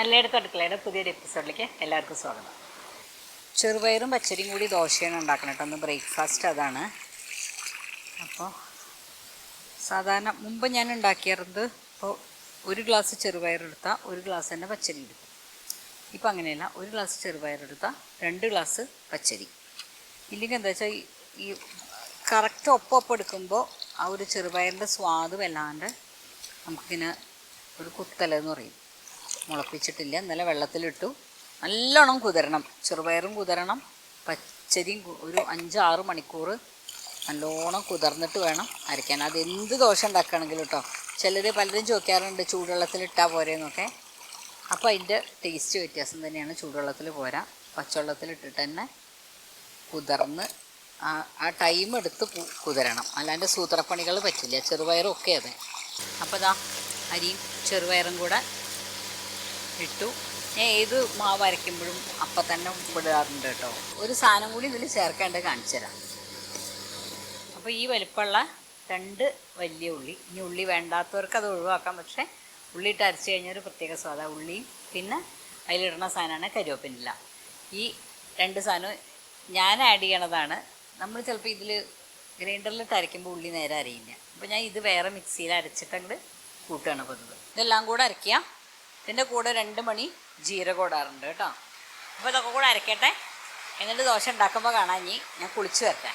നല്ലയിടത്ത് അടുക്കളയുടെ പുതിയൊരു എപ്പിസോഡിലേക്ക് എല്ലാവർക്കും സ്വാഗതം. ചെറുപയറും പച്ചരിയും കൂടി ദോശയാണ് ഉണ്ടാക്കണം കേട്ടോ. ഒന്ന് ബ്രേക്ക്ഫാസ്റ്റ് അതാണ്. അപ്പോൾ സാധാരണ മുമ്പ് ഞാൻ ഉണ്ടാക്കിയത് ഇപ്പോൾ ഒരു ഗ്ലാസ് ചെറുപയറെടുത്താൽ ഒരു ഗ്ലാസ് തന്നെ പച്ചരി എടുക്കും. ഇപ്പം അങ്ങനെയല്ല ഒരു ഗ്ലാസ് ചെറുപയറെടുത്താൽ രണ്ട് ഗ്ലാസ് പച്ചരി. ഇല്ലെങ്കിൽ എന്താ വെച്ചാൽ ഈ- കറക്റ്റ് ഒപ്പം എടുക്കുമ്പോൾ ആ ഒരു ചെറുപയറിന്റെ സ്വാദ് വല്ലാണ്ട് നമുക്കിങ്ങനെ ഒരു കുത്തലെന്ന് പറയും. മുളപ്പിച്ചിട്ടില്ല. ഇന്നലെ വെള്ളത്തിലിട്ടു. നല്ലോണം കുതിരണം. ചെറുപയറും കുതിരണം. പച്ചരിയും ഒരു അഞ്ചാറ് മണിക്കൂർ നല്ലോണം കുതിർന്നിട്ട് വേണം അരയ്ക്കാൻ. അത് എന്ത് ദോശ ഉണ്ടാക്കുകയാണെങ്കിലും കേട്ടോ ചിലർ പലരും ചോദിക്കാറുണ്ട് ചൂടുവെള്ളത്തിലിട്ടാൽ പോരെന്നൊക്കെ. അപ്പോൾ അതിന്റെ ടേസ്റ്റ് വ്യത്യാസം തന്നെയാണ് ചൂടുവെള്ളത്തിൽ പോരാ. പച്ചവെള്ളത്തിലിട്ടിട്ട് തന്നെ കുതിർന്ന് ആ ആ ടൈം എടുത്ത് കുതിരണം. അല്ലാണ്ട് സൂത്രപ്പണികൾ പറ്റില്ല. ചെറുപയറും ഒക്കെ അതെ. അപ്പോൾ ഇതാ അരിയും ചെറുപയറും കൂടെ ഇട്ടു. ഞാൻ ഏത് മാവ് അരയ്ക്കുമ്പോഴും അപ്പം തന്നെ ഉപ്പിടാറുണ്ട് കേട്ടോ. ഒരു സാധനം കൂടി ഇതിൽ ചേർക്കേണ്ടത് കാണിച്ചു തരാം. അപ്പോൾ ഈ വലിപ്പമുള്ള രണ്ട് വലിയ ഉള്ളി. ഇനി ഉള്ളി വേണ്ടാത്തവർക്ക് അത് ഒഴിവാക്കാം. പക്ഷേ ഉള്ളി ഇട്ട് അരച്ച് കഴിഞ്ഞാൽ ഒരു പ്രത്യേക സ്വാദ ഉള്ളി പിന്നെ അതിലിടുന്ന സാധനമാണ് കരിവേപ്പിനില്ല ഈ രണ്ട് സാധനവും ഞാൻ ആഡ് ചെയ്യണതാണ്. നമ്മൾ ചിലപ്പോൾ ഇതിൽ ഗ്രൈൻഡറിലിട്ട് അരയ്ക്കുമ്പോൾ ഉള്ളി നേരെ അരയില്ല അപ്പോൾ ഞാൻ ഇത് വേറെ മിക്സിയിൽ അരച്ചിട്ടങ്ങോട്ട് കൂട്ടുകയാണ് പതിവ്. ഇതെല്ലാം കൂടെ അരയ്ക്കുക. ഇതിന്റെ കൂടെ രണ്ട് മണി ജീരകം ഇടാറുണ്ട് കേട്ടോ. അപ്പോൾ ഇതൊക്കെ കൂടെ അരക്കട്ടെ. എന്നിട്ട് ദോശ ഉണ്ടാക്കുമ്പോൾ കാണാൻ ഇനി. ഞാൻ കുളിച്ച് വരട്ടെ.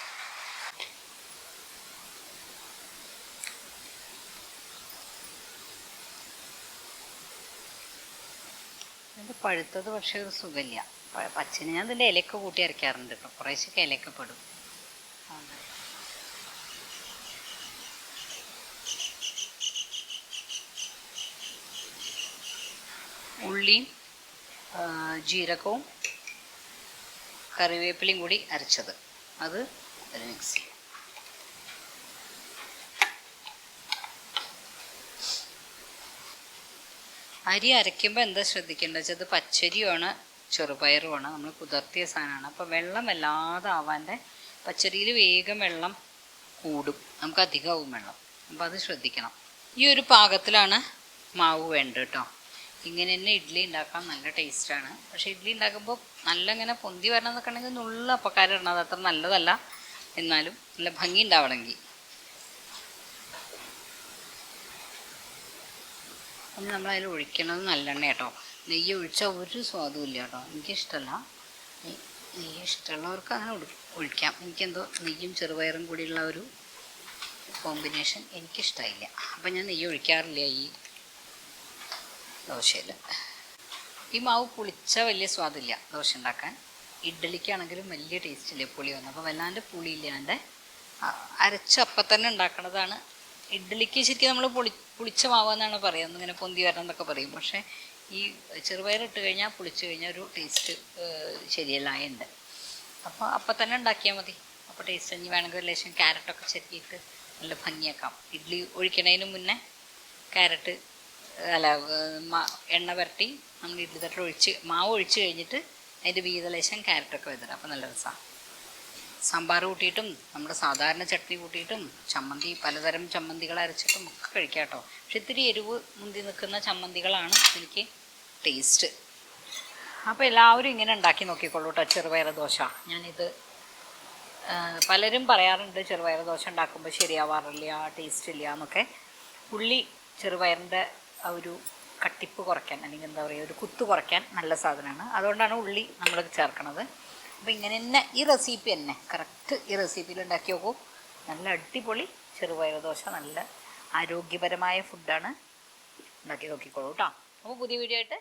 പഴുത്തത് പക്ഷേ ഒരു സുഖമില്ല. പച്ചന് ഞാൻ ഇതിന്റെ ഇലയൊക്കെ കൂട്ടി അരയ്ക്കാറുണ്ട് കേട്ടോ. കുറേശ്ശൊക്കെ ഇലയൊക്കെ പെടും. ഉള്ളിയും ജീരകവും കറിവേപ്പിലയും കൂടി അരച്ചത്. അത് അതിൽ മിക്സ് അരി അരയ്ക്കുമ്പോൾ എന്താ ശ്രദ്ധിക്കേണ്ടത് വെച്ചാൽ ഇത് പച്ചരിയുമാണ് ചെറുപയറുമാണ് നമ്മൾ കുതിർത്തിയ സാധനമാണ്. അപ്പോൾ വെള്ളം വല്ലാതെ ആവാന്റെ പച്ചരിയിൽ വേഗം വെള്ളം കൂടും. നമുക്ക് അധികമാവും വെള്ളം. അപ്പോൾ അത് ശ്രദ്ധിക്കണം. ഈ ഒരു പാകത്തിലാണ് മാവ് വേണ്ടത് കേട്ടോ. ഇങ്ങനെ തന്നെ ഇഡ്ഡലി ഉണ്ടാക്കാൻ നല്ല ടേസ്റ്റാണ്. പക്ഷേ ഇഡ്ഡലി ഉണ്ടാക്കുമ്പോൾ നല്ല ഇങ്ങനെ പൊന്തി വരണം എന്നൊക്കെ ഉണ്ടെങ്കിൽ നുള്ള അപ്പക്കാരം ഇടണം. അത് അത്ര നല്ലതല്ല. എന്നാലും നല്ല ഭംഗി ഉണ്ടാവണമെങ്കിൽ അപ്പം നമ്മൾ അതിൽ ഒഴിക്കണത് നല്ലെണ്ണ കേട്ടോ നെയ്യ് ഒഴിച്ചാൽ ഒരു സ്വാദും ഇല്ല കേട്ടോ എനിക്കിഷ്ടമല്ല നെയ്- നെയ്യ് ഇഷ്ടമുള്ളവർക്ക് അങ്ങനെ ഒഴി- ഒഴിക്കാം. എനിക്കെന്തോ നെയ്യും ചെറുപയറും കൂടിയുള്ള ഒരു കോമ്പിനേഷൻ എനിക്കിഷ്ടമായില്ല അപ്പം ഞാൻ നെയ്യ് ഒഴിക്കാറില്ല ഈ ദോശയിൽ ഈ മാവ് പുളിച്ച വലിയ സ്വാദില്ല ദോശ ഉണ്ടാക്കാൻ ഇഡ്ഡലിക്കാണെങ്കിലും വലിയ ടേസ്റ്റ് ഇല്ല പുളി വന്നു. അപ്പോൾ വല്ലാണ്ട് പുളി ഇല്ലാണ്ട് അരച്ച അപ്പം തന്നെ ഉണ്ടാക്കണതാണ്. ഇഡ്ഡലിക്ക് ശരിക്കും നമ്മൾ പുളി പുളിച്ച മാവ് എന്നാണ് പറയുന്നത് ഇങ്ങനെ പൊന്തി വരണം എന്നൊക്കെ പറയും. പക്ഷേ ഈ ചെറുപയറിട്ട് കഴിഞ്ഞാൽ പുളിച്ച് കഴിഞ്ഞാൽ ഒരു ടേസ്റ്റ് ശരിയല്ലായുണ്ട് അപ്പോൾ അപ്പം തന്നെ ഉണ്ടാക്കിയാൽ മതി. അപ്പോൾ ടേസ്റ്റ് ഇനി വേണമെങ്കിൽ ലേശം ക്യാരറ്റൊക്കെ ചെരുക്കിയിട്ട് നല്ല ഭംഗിയാക്കാം. ഇഡ്ഡലി ഒഴിക്കണതിന് മുന്നേ ക്യാരറ്റ് അല്ല എണ്ണ പുരട്ടി നമ്മൾ ഇഡ്ഡലി തട്ടിൽ ഒഴിച്ച് മാവ് ഒഴിച്ച് കഴിഞ്ഞിട്ട് അതിന്റെ വീതലേശം ക്യാരറ്റൊക്കെ വെച്ചിട്ട് അപ്പോൾ നല്ല രസമാണ് സാമ്പാർ കൂട്ടിയിട്ടും നമ്മുടെ സാധാരണ ചട്നി കൂട്ടിയിട്ടും ചമ്മന്തി പലതരം ചമ്മന്തികൾ അരച്ചിട്ടും ഒക്കെ കഴിക്കാം കേട്ടോ. പക്ഷെ ഇത്തിരി എരിവ് മുന്തി നിൽക്കുന്ന ചമ്മന്തികളാണ് എനിക്ക് ടേസ്റ്റ്. അപ്പോൾ എല്ലാവരും ഇങ്ങനെ ഉണ്ടാക്കി നോക്കിക്കോളൂ കേട്ടോ ചെറുപയർ ദോശ. ഞാനിത് പലരും പറയാറുണ്ട് ചെറുപയർ ദോശ ഉണ്ടാക്കുമ്പോൾ ശരിയാവാറില്ല ടേസ്റ്റ് ഇല്ല എന്നൊക്കെ. ഉള്ളി ചെറുപയറിന്റെ ആ ഒരു കട്ടിപ്പ് കുറയ്ക്കാൻ അല്ലെങ്കിൽ എന്താ പറയുക ഒരു കുത്ത് കുറയ്ക്കാൻ നല്ല സാധനമാണ്. അതുകൊണ്ടാണ് ഉള്ളി നമ്മൾ ചേർക്കണത്. അപ്പോൾ ഇങ്ങനെ തന്നെ ഈ റെസിപ്പി തന്നെ. കറക്റ്റ് ഈ റെസിപ്പിയിൽ ഉണ്ടാക്കി നോക്കൂ. നല്ല അടിപൊളി ചെറുപയർ ദോശ നല്ല ആരോഗ്യപരമായ ഫുഡാണ് ഉണ്ടാക്കി നോക്കിക്കോളൂ കേട്ടോ അപ്പോൾ പുതിയ വീഡിയോ ആയിട്ട്